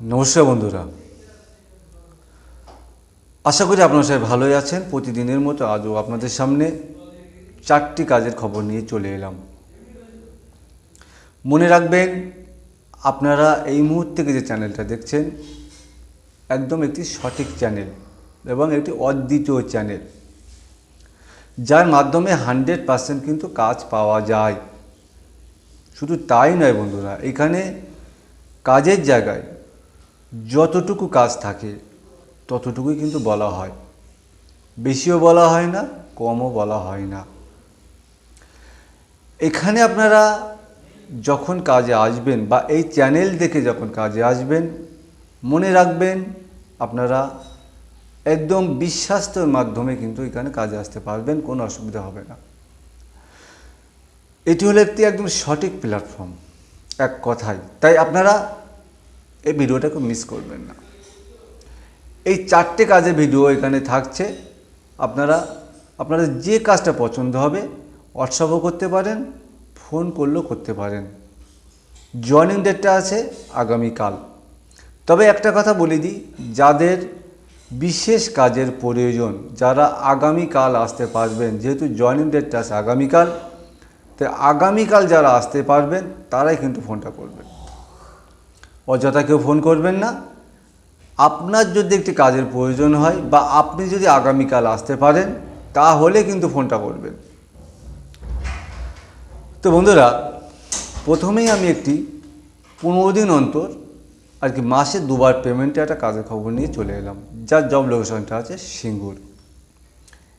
নমস্কার বন্ধুরা। আশা করি আপনারা সবাই ভালোই আছেন। প্রতিদিনের মতো আজও আপনাদের সামনে চারটি কাজের খবর নিয়ে চলে এলাম। মনে রাখবেন, আপনারা এই মুহূর্তে থেকে যে চ্যানেলটা দেখছেন, একদম একটি সঠিক চ্যানেল এবং একটি অদ্বিতীয় চ্যানেল। যার মাধ্যমে হান্ড্রেড পার্সেন্ট কিন্তু কাজ পাওয়া যায়। শুধু তাই নয় বন্ধুরা, এখানে কাজের জায়গায় যতটুকু কাজ থাকে, ততটুকুই কিন্তু বলা হয়। বেশিও বলা হয় না, কমও বলা হয় না। এখানে আপনারা যখন কাজে আসবেন বা এই চ্যানেল দেখে যখন কাজে আসবেন, মনে রাখবেন আপনারা একদম বিশ্বাস্তের মাধ্যমে কিন্তু এখানে কাজে আসতে পারবেন, কোনো অসুবিধা হবে না। এটি হলো একটি একদম সঠিক প্ল্যাটফর্ম এক কথায়। তাই আপনারা এই ভিডিওটাকে মিস করবেন না। এই চারটে কাজের ভিডিও এখানে থাকছে। আপনারা আপনারা যে কাজটা পছন্দ হবে হোয়াটসঅ্যাপও করতে পারেন ফোন করলেও করতে পারেন। জয়েনিং ডেটটা আছে আগামীকাল। তবে একটা কথা বলে দিই, যাদের বিশেষ কাজের প্রয়োজন, যারা আগামীকাল আসতে পারবেন, যেহেতু জয়েনিং ডেটটা আছে আগামীকাল তাই আগামীকাল যারা আসতে পারবেন, তারাই কিন্তু ফোনটা করবেন। অযথা কেউ ফোন করবেন না। আপনার যদি একটি কাজের প্রয়োজন হয় বা আপনি যদি আগামীকাল আসতে পারেন, তাহলে কিন্তু ফোনটা করবেন। তো বন্ধুরা, প্রথমেই আমি একটি পনেরো দিন অন্তর আর কি মাসে দুবার পেমেন্টে একটা কাজের খবর নিয়ে চলে এলাম, যার জব লোকেশনটা আছে সিঙ্গুর।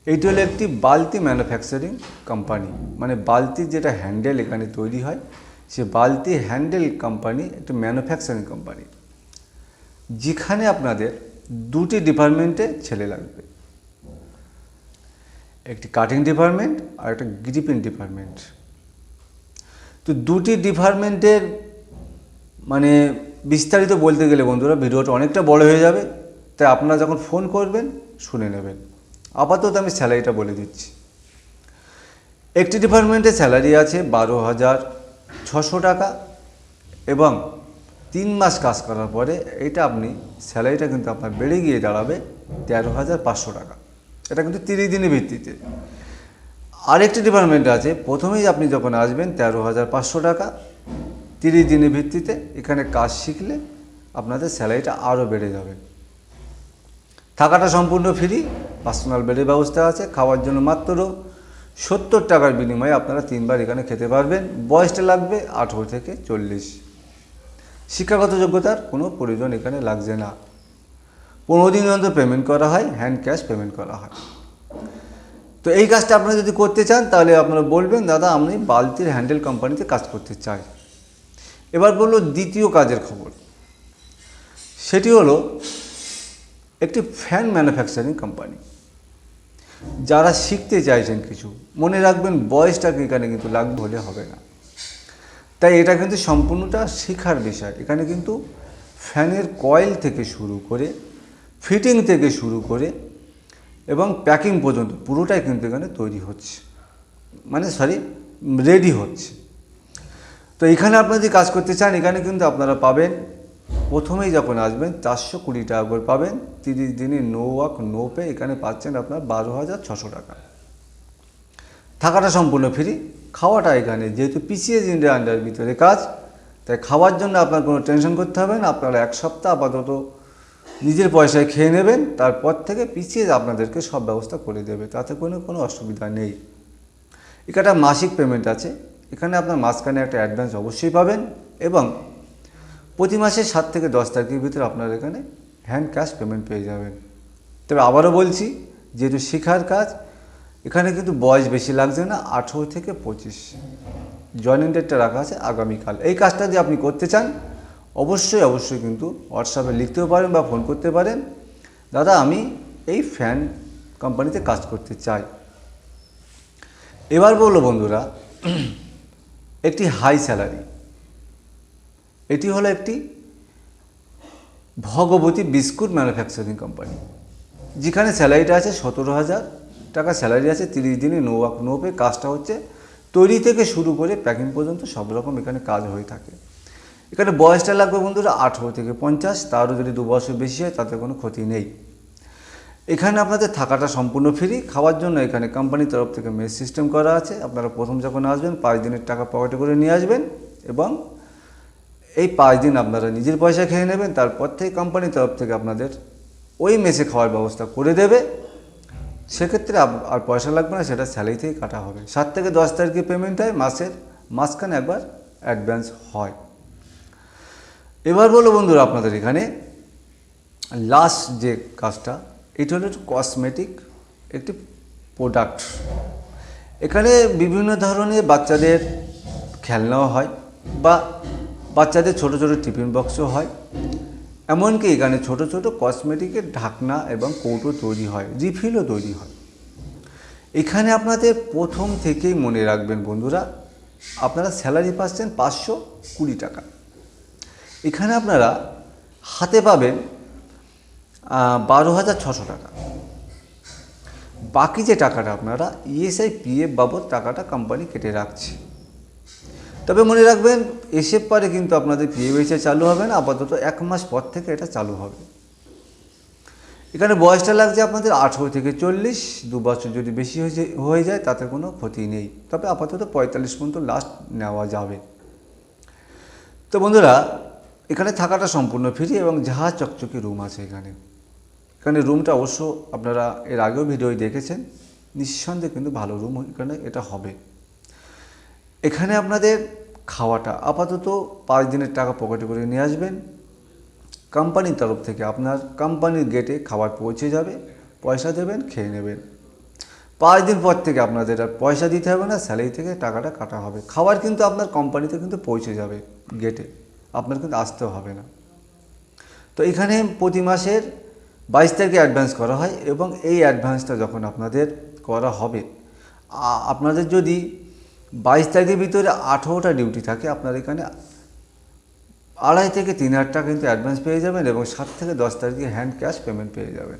এইটি হলো একটি বালতি ম্যানুফ্যাকচারিং কোম্পানি মানে বালতির যেটা হ্যান্ডেল এখানে তৈরি হয় সে বালতি হ্যান্ডেল কোম্পানি, একটি ম্যানুফ্যাকচারিং কোম্পানি, যেখানে আপনাদের দুটি ডিপার্টমেন্টে ছেলে লাগবে। একটি কাটিং ডিপার্টমেন্ট আর একটা গ্রিপিং ডিপার্টমেন্ট। তো দুটি ডিপার্টমেন্টের মানে বিস্তারিত বলতে গেলে বন্ধুরা, ভিডিওটা অনেকটা বড় হয়ে যাবে, তাই আপনারা যখন ফোন করবেন, শুনে নেবেন। আপাতত আমি স্যালারিটা বলে দিচ্ছি। একটি ডিপার্টমেন্টে স্যালারি আছে বারো হাজার ছশো টাকা এবং তিন মাস কাজ করার পরে এটা আপনি স্যালারিটা কিন্তু আপনার বেড়ে গিয়ে দাঁড়াবে তেরো হাজার পাঁচশো টাকা। এটা কিন্তু তিরিশ দিনের ভিত্তিতে। আরেকটি ডিপার্টমেন্ট আছে, প্রথমেই আপনি যখন আসবেন তেরো হাজার পাঁচশো টাকা, তিরিশ দিনের ভিত্তিতে এখানে কাজ শিখলে আপনাদের স্যালারিটা আরও বেড়ে যাবে। থাকাটা সম্পূর্ণ ফ্রি পার্সোনাল বেডের ব্যবস্থা আছে, খাওয়ার জন্য মাত্র সত্তর টাকার বিনিময়ে আপনারা তিনবার এখানে খেতে পারবেন। বয়সটা লাগবে আঠেরো থেকে চল্লিশ। শিক্ষাগত যোগ্যতার কোনো প্রয়োজন এখানে লাগছে না। পনেরো দিন অন্তর পেমেন্ট করা হয় হ্যান্ড ক্যাশ পেমেন্ট করা হয়। তো এই কাজটা আপনারা যদি করতে চান, তাহলে আপনারা বলবেন, দাদা, আমি বালতির হ্যান্ডেল কোম্পানিতে কাজ করতে চাই। এবার বলল দ্বিতীয় কাজের খবর। সেটি হলো, একটি ফ্যান ম্যানুফ্যাকচারিং কোম্পানি যারা শিখতে চাইছেন কিছু, মনে রাখবেন বয়সটাকে এখানে কিন্তু লাগবে হলে হবে না। তাই এটা কিন্তু সম্পূর্ণটা শেখার বিষয়। এখানে কিন্তু ফ্যানের কয়েল থেকে শুরু করে, ফিটিং থেকে শুরু করে এবং প্যাকিং পর্যন্ত পুরোটাই কিন্তু এখানে তৈরি হচ্ছে। মানে সরি, রেডি হচ্ছে। তো এখানে আপনারা যদি কাজ করতে চান, এখানে কিন্তু আপনারা পাবেন প্রথমেই যখন আসবেন, চারশো কুড়ি টাকা করে পাবেন। তিরিশ দিনে নো ওয়াক নো পে এখানে পাচ্ছেন আপনার বারো হাজার ছশো টাকা। থাকাটা সম্পূর্ণ ফ্রি খাওয়াটা এখানে, যেহেতু পিসিএস ইন্ডিয়া আন্ডার ভিতরে কাজ, তাই খাওয়ার জন্য আপনার কোনো টেনশন করতে হবে না। আপনারা এক সপ্তাহ আপাতত নিজের পয়সায় খেয়ে নেবেন, তারপর থেকে পিসিএস আপনাদেরকে সব ব্যবস্থা করে দেবে, তাতে কোনো কোনো অসুবিধা নেই। এখানে মাসিক পেমেন্ট আছে। এখানে আপনার মাঝখানে একটা অ্যাডভান্স অবশ্যই পাবেন এবং প্রতি মাসে সাত থেকে দশ তারিখের ভিতরে আপনার এখানে হ্যান্ড ক্যাশ পেমেন্ট পেয়ে যাবেন। তবে আবারও বলছি, যেহেতু শেখার কাজ, এখানে কিন্তু বয়স বেশি লাগছে না, আঠেরো থেকে পঁচিশ। জয়েনিং ডেটটা রাখা আছে আগামীকাল। এই কাজটা যদি আপনি করতে চান, অবশ্যই অবশ্যই কিন্তু হোয়াটসঅ্যাপে লিখতেও পারেন বা ফোন করতে পারেন। দাদা, আমি এই ফ্যান কোম্পানিতে কাজ করতে চাই। এবার বলল বন্ধুরা, একটি হাই স্যালারি এটি হলো একটি ভগবতী বিস্কুট ম্যানুফ্যাকচারিং কোম্পানি, যেখানে স্যালারিটা আছে সতেরো হাজার, টাকা স্যালারি আছে তিরিশ দিনে, নো ওয়াক, নো পে, কাজটা হচ্ছে তৈরি থেকে শুরু করে প্যাকিং পর্যন্ত সব রকম এখানে কাজ হয়ে থাকে। এখানে বয়সটা লাগবে বন্ধুরা আঠেরো থেকে পঞ্চাশ, তারও যদি দু বছর বেশি হয় তাতে কোনো ক্ষতি নেই। এখানে আপনাদের থাকাটা সম্পূর্ণ ফ্রি, খাওয়ার জন্য এখানে কোম্পানির তরফ থেকে মেস সিস্টেম করা আছে। আপনারা প্রথম যখন আসবেন, পাঁচ দিনের টাকা পকেটে করে নিয়ে আসবেন এবং এই পাঁচ দিন আপনারা নিজের পয়সা খেয়ে নেবেন, তারপর থেকে কোম্পানির তরফ থেকে আপনাদের ওই মেসে খাওয়ার ব্যবস্থা করে দেবে। সেক্ষেত্রে আর পয়সা লাগবে না, সেটা স্যালারি থেকে কাটা হবে। সাত থেকে দশ তারিখে পেমেন্ট হয়, মাসের মাঝখানে একবার অ্যাডভান্স হয়। এবার বলো বন্ধুরা আপনাদের এখানে লাস্ট যে কাজটা, এটা হলো কসমেটিক একটি প্রোডাক্ট এখানে বিভিন্ন ধরনের বাচ্চাদের খেলনাও হয় বা বাচ্চাদের ছোট ছোট টিফিন বক্সও হয়। এমনকি এখানে ছোট ছোট কসমেটিকের ঢাকনা এবং কৌটো তৈরি হয়, রিফিলও তৈরি হয়। এখানে আপনাদের প্রথম থেকেই মনে রাখবেন বন্ধুরা, আপনারা স্যালারি পাচ্ছেন পাঁচশো কুড়ি টাকা। এখানে আপনারা হাতে পাবেন বারো হাজার ছশো টাকা। বাকি যে টাকাটা আপনারা ইএসআই পিএফ বাবদ টাকাটা কোম্পানি কেটে রাখছে। তবে মনে রাখবেন, এসে পরে কিন্তু আপনাদের এইচআই চালু হবে না, আপাতত এক মাস পর থেকে এটা চালু হবে। এখানে বয়সটা লাগছে আপনাদের আঠেরো থেকে চল্লিশ, দু বছর যদি বেশি হয়ে যায়- হয়ে যায় তাতে কোনো ক্ষতি নেই। তবে আপাতত পঁয়তাল্লিশ পর্যন্ত লাস্ট নেওয়া যাবে। তো বন্ধুরা, এখানে থাকাটা সম্পূর্ণ ফ্রি এবং জাহাজ চকচকে রুম আছে এখানে। এখানে রুমটা অবশ্য আপনারা এর আগেও ভিডিও দেখেছেন। নিঃসন্দেহে কিন্তু ভালো রুম এখানে এটা হবে। এখানে আপনাদের খাওয়াটা আপাতত পাঁচ দিনের টাকা পকেটে করে নিয়ে আসবেন। কোম্পানির তরফ থেকে আপনার কোম্পানির গেটে খাবার পৌঁছে যাবে, পয়সা দেবেন, খেয়ে নেবেন। পাঁচ দিন পর থেকে আপনাদের আর পয়সা দিতে হবে না স্যালারি থেকে টাকাটা কাটা হবে। খাবার কিন্তু আপনার কোম্পানিতে কিন্তু পৌঁছে যাবে গেটে আপনার কিন্তু আসতেও হবে না। তো এখানে প্রতি মাসের বাইশ তারিখে অ্যাডভান্স করা হয় এবং এই অ্যাডভান্সটা যখন আপনাদের করা হবে আপনাদের যদি বাইশ তারিখের ভিতরে আঠেরোটা ডিউটি থাকে। আপনার এখানে আড়াই থেকে তিন হাজার টাকা কিন্তু অ্যাডভান্স পেয়ে যাবেন এবং সাত থেকে দশ তারিখে হ্যান্ড ক্যাশ পেমেন্ট পেয়ে যাবেন।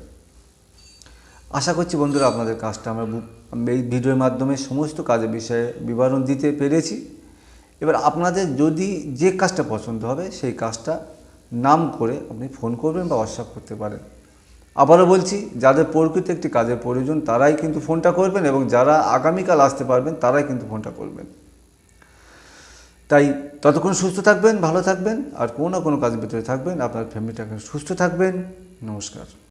আশা করছি বন্ধুরা আপনাদের কাজটা আমরা এই ভিডিওর মাধ্যমে সমস্ত কাজের বিষয়ে বিবরণ দিতে পেরেছি। এবার আপনাদের যদি যে কাজটা পছন্দ হবে, সেই কাজটা নাম করে আপনি ফোন করবেন বা হোয়াটসঅ্যাপ করতে পারেন। আবারও বলছি, যাদের প্রকৃত একটি কাজের প্রয়োজন, তারাই কিন্তু ফোনটা করবেন এবং যারা আগামীকাল আসতে পারবেন, তারাই কিন্তু ফোনটা করবেন। তাই ততক্ষণ সুস্থ থাকবেন, ভালো থাকবেন, আর কোনো না কোনো কাজের ভিতরে থাকবেন। আপনার ফ্যামিলিটাকে সুস্থ থাকবেন। নমস্কার।